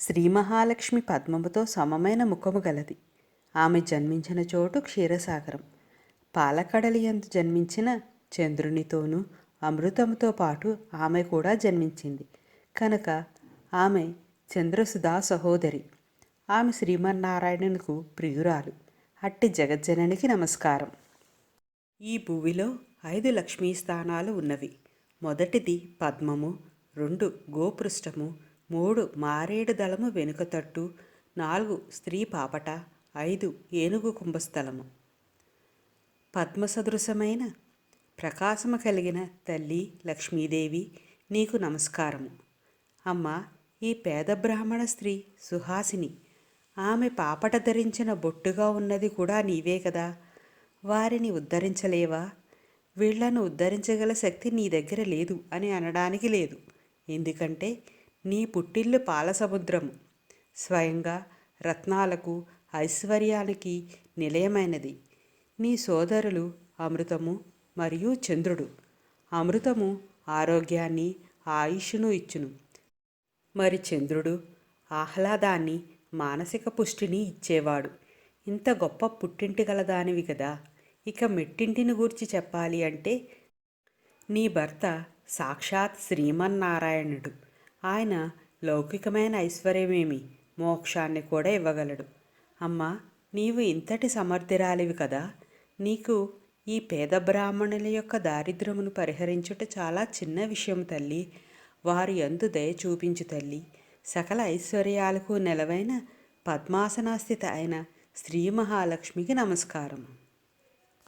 శ్రీ మహాలక్ష్మి పద్మముతో సమమైన ముఖము గలది. ఆమె జన్మించిన చోటు క్షీరసాగరం. పాలకడలి యందు జన్మించిన చంద్రునితోనూ అమృతముతో పాటు ఆమె కూడా జన్మించింది. కనుక ఆమె చంద్రసుధా సహోదరి. ఆమె శ్రీమన్నారాయణునికి ప్రియురాలు. అట్టి జగజ్జననికి నమస్కారం. ఈ భూమిలో ఐదు లక్ష్మీ స్థానాలు ఉన్నవి. మొదటిది పద్మము రెండు గోపృష్టము మూడు మారేడు దళము వెనుక తట్టు నాలుగు స్త్రీ పాపట ఐదు ఏనుగు కుంభస్థలము. పద్మ సదృశమైన ప్రకాశము కలిగిన తల్లి లక్ష్మీదేవి నీకు నమస్కారము. అమ్మ ఈ పేద బ్రాహ్మణ స్త్రీ సుహాసిని ఆమె పాపట ధరించిన బొట్టుగా ఉన్నది కూడా నీవే కదా. వారిని ఉద్ధరించలేవా? వీళ్ళను ఉద్ధరించగల శక్తి నీ దగ్గర లేదు అని అనడానికి లేదు. ఎందుకంటే నీ పుట్టిల్లు పాలసముద్రము స్వయంగా రత్నాలకు ఐశ్వర్యానికి నిలయమైనది. నీ సోదరులు అమృతము మరియు చంద్రుడు. అమృతము ఆరోగ్యాన్ని ఆయుష్ను ఇచ్చును. మరి చంద్రుడు ఆహ్లాదాన్ని మానసిక పుష్టిని ఇచ్చేవాడు. ఇంత గొప్ప పుట్టింటి గలదానివి కదా. ఇక మెట్టింటిని గూర్చి చెప్పాలి అంటే నీ భర్త సాక్షాత్ శ్రీమన్నారాయణుడు. ఆయన లౌకికమైన ఐశ్వర్యమేమి? మోక్షాన్ని కూడా ఇవ్వగలడు. అమ్మా నీవు ఇంతటి సమర్థిరాలివి కదా. నీకు ఈ పేద బ్రాహ్మణుల యొక్క దారిద్ర్యమును పరిహరించుట చాలా చిన్న విషయం తల్లి. వారి యందు దయ చూపించు తల్లి. సకల ఐశ్వర్యాలకు నెలవైన పద్మాసనాస్థిత అయిన శ్రీ మహాలక్ష్మికి నమస్కారం